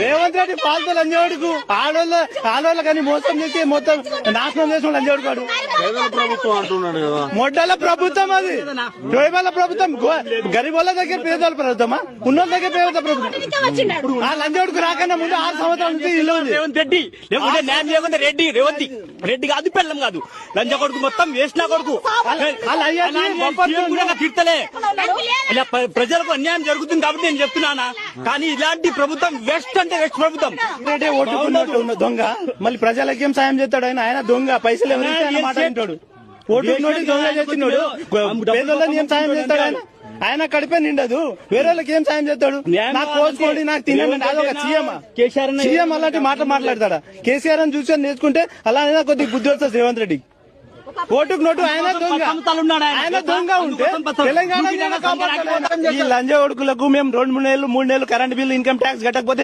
రేవంత్ రెడ్డి పాలతో లంజవాడుకు ఆడోళ్ళ ఆడోళ్ళ కానీ మోసం చేసి మొత్తం నాశనం చేసిన లంజవాడు కాడు. పేదల ప్రభుత్వం అంటున్నాడు కదా. మొడ్డల ప్రభుత్వం అది. జోయబాల ప్రభుత్వం గరీబోళ్ళ దగ్గర పేదోళ్ళ ప్రభుత్వమా? ఉన్నోళ్ళ దగ్గర పేద ప్రభుత్వం. ఆ లంజవాడుకు రాకన్నా ముందు ఆరు సంవత్సరాల నుంచి ఇల్లు ఉంది. రేవంత్ రెడ్డి లేకుంటే న్యాయం చేయకుంటే రెడ్డి రేవంత్. రెడ్డి కాదు పెళ్ళం కాదు. లంచ కొడుకు మొత్తం వేసిన కొడుకు. తిడతలే ఇలా ప్ర- ప్రజలకు అన్యాయం జరుగుతుంది కాబట్టి నేను చెప్తున్నానా? కానీ ఇలాంటి ప్రభుత్వం వెస్ట్ అంటే ప్రభుత్వం. రెడ్డి ఓటుకున్నట్టు ఉన్న దొంగ. మళ్ళీ ప్రజలకి ఏం సాయం చేస్తాడు ఆయన? ఆయన దొంగ. పైసలు ఎవరు ఇస్తే ఆయన మాట వింటాడు? ఓటుకున్నోడు దొంగ చేస్తున్నాడు పేదోళ్ళని ఏం సాయం చేస్తాడు ఆయన? ఆయన కడిపే నిండదు. వేరే వాళ్ళకి ఏం సాయం చేస్తాడు? నాకు కోసుకోండి నాకు తినండి అదొక సీఎం సీఎం అలాంటి మాట మాట్లాడతాడా? కేసీఆర్ అని చూసి నేర్చుకుంటే అలా అయినా కొద్దిగా బుద్ధి వస్తుంది రేవంత్ రెడ్డి ఓటుకు నోటు ఆయన దొంగ. ఆయన. దొంగ ఉంటే తెలంగాణ. ఈ లంజ ఓడుకులకు మేము రెండు మూడు నెలలు మూడు నెలలు కరెంట్ బిల్లు ఇన్కమ్ ట్యాక్స్ కట్టకపోతే